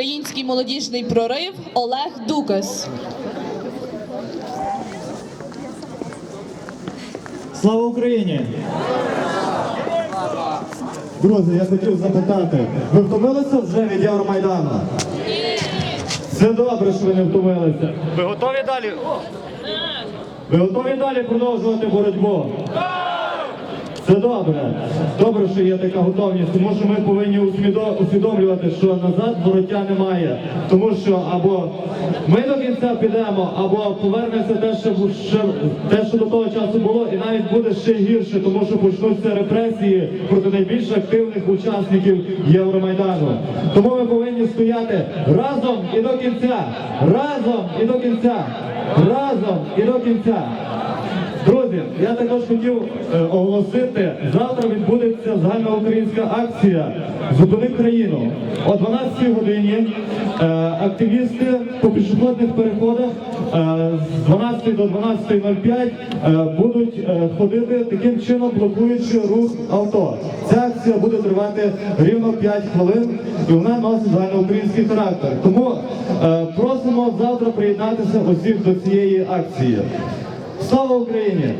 Всеукраїнський молодіжний прорив Олег Дукас. Слава Україні! Друзі, я хотів запитати, ви втомилися вже від Євромайдану? Це добре, що ви не втомилися. Ви готові далі? Ви готові далі продовжувати боротьбу? Це добре. Добре, що є така готовність, тому що ми повинні усвідомлювати, що назад вороття немає. Тому що або ми до кінця підемо, або повернеться те, що, те, що до того часу було, і навіть буде ще гірше, тому що почнуться репресії проти найбільш активних учасників Євромайдану. Тому ми повинні стояти разом і до кінця. Разом і до кінця. Разом і до кінця. Друзі, я також хотів е, оголосити, завтра відбудеться загальноукраїнська акція Зупини країну. О 12-й годині е, активісти по пішохідних переходах е, з 12 до 12.05 е, будуть ходити таким чином, блокуючи рух авто. Ця акція буде тривати рівно 5 хвилин і вона носить загальноукраїнський характер. Тому просимо завтра приєднатися усіх до цієї акції. Слава Україні!